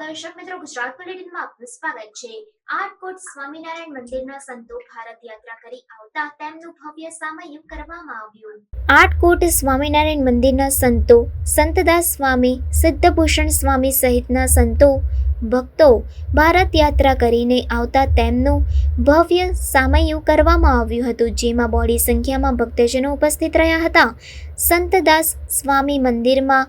દર્શક મિત્રો ગુજરાત બુલેટિનમાં આપનું સ્વાગત છે. આટકોટ સ્વામિનારાયણ મંદિરના સંતો ભારત યાત્રા કરી આવતા તેમનું ભવ્ય સામયિક કરવામાં આવ્યું. આટકોટ સ્વામિનારાયણ મંદિરના સંતો, સંતદાસ સ્વામી, સિદ્ધભૂષણ સ્વામી સહિતના સંતો, ભક્તો ભારત યાત્રા કરીને આવતા તેમનું ભવ્ય સામયુ કરવામાં આવ્યું હતું, જેમાં બોડી સંખ્યામાં ભક્તજનો ઉપસ્થિત રહ્યા હતા. સંતદાસ સ્વામી મંદિરમાં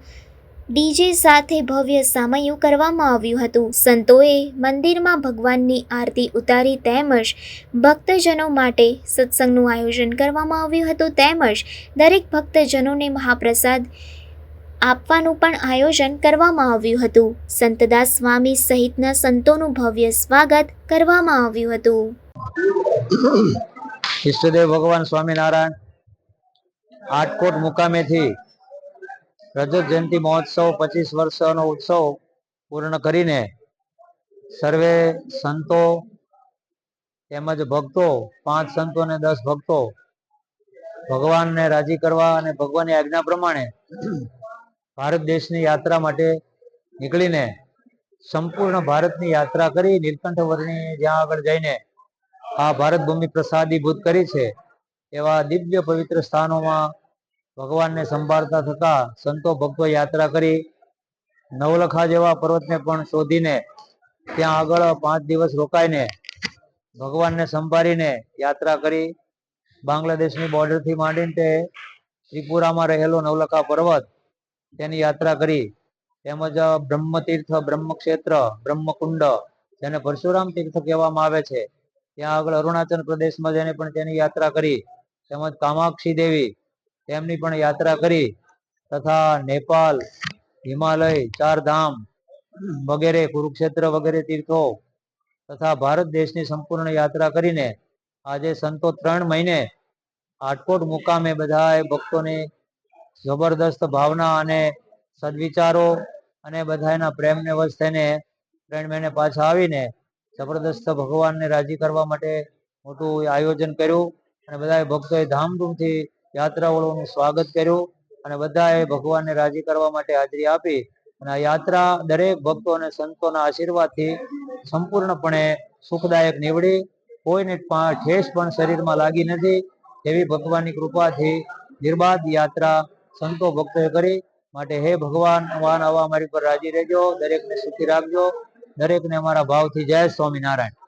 ડીજે સાથે ભવ્ય સામયું કરવામાં આવ્યું હતું. સંતોએ મંદિરમાં ભગવાનની આરતી ઉતારી તેમજ ભક્તજનો માટે સત્સંગનું આયોજન કરવામાં આવ્યું હતું. તેમજ દરેક ભક્તજનોને મહાપ્રસાદ આપવાનું પણ આયોજન કરવામાં આવ્યું હતું. સંતદાસ સ્વામી સહિતના સંતોનું ભવ્ય સ્વાગત કરવામાં આવ્યું હતું. ઈષ્ટદેવ ભગવાન સ્વામિનારાયણ આટકોટ મુકામેથી રજત જયંતિ મહોત્સવ પચીસ વર્ષનો ઉત્સવ પૂર્ણ કરીને સર્વે સંતો તેમજ ભક્તો, પાંચ સંતો અને દસ ભક્તો ભગવાનને રાજી કરવા અને ભગવાનની આજ્ઞા પ્રમાણે ભારત દેશની યાત્રા માટે નીકળીને સંપૂર્ણ ભારતની યાત્રા કરી નીલકંઠ વર્ણી જ્યાં આગળ જઈને આ ભારત ભૂમિ પ્રસાદીભૂત કરી છે, એવા દિવ્ય પવિત્ર સ્થાનોમાં ભગવાનને સંભાળતા થતા સંતો ભક્તો યાત્રા કરી નવલખા જેવા પર્વતને પણ શોધીને ત્યાં આગળ પાંચ દિવસ રોકાઈને ભગવાનને સંભાળીને યાત્રા કરી. બાંગ્લાદેશની બોર્ડરથી માંડીને તે ત્રિપુરામાં રહેલો નવલખા પર્વત તેની યાત્રા કરી. તેમજ બ્રહ્મતીર્થ, બ્રહ્મક્ષેત્ર, બ્રહ્મકુંડ જેને પરશુરામ તીર્થ કહેવામાં આવે છે. ત્યાં આગળ અરુણાચલ પ્રદેશમાં જઈને પણ તેની યાત્રા કરી. તેમજ કામાક્ષી દેવી તેમની પણ યાત્રા કરી તથા નેપાલ, હિમાલય ચાર ધામ વગેરે કુરુક્ષેત્ર વગેરે તીર્થો તથા ભારત દેશની સંપૂર્ણ યાત્રા કરીને આજે સંતો ત્રણ મહિને આટકોટ મુકામે બધા ભક્તોની જબરદસ્ત ભાવના અને સદવિચારો અને બધાના પ્રેમને વશ થઈને ત્રણ મહિને પાછા આવીને જબરદસ્ત ભગવાનને રાજી કરવા માટે મોટું આયોજન કર્યું અને બધા ભક્તોએ ધામધૂમથી યાત્રાળુઓનું સ્વાગત કર્યું અને બધાએ ભગવાનને રાજી કરવા માટે હાજરી આપી. અને આ યાત્રા દરેક ભક્તો અને સંતોના આશીર્વાદથી સંપૂર્ણપણે સુખદાયક નીવડી. કોઈને ઠેસ પણ શરીરમાં લાગી નથી એવી ભગવાનની કૃપાથી નિર્બાધ યાત્રા સંતો ભક્તોએ કરી. માટે હે ભગવાન વાન આવા અમારી પર રાજી રહેજો. દરેકને સુખી રાખજો. દરેકને અમારા ભાવથી જય સ્વામિનારાયણ.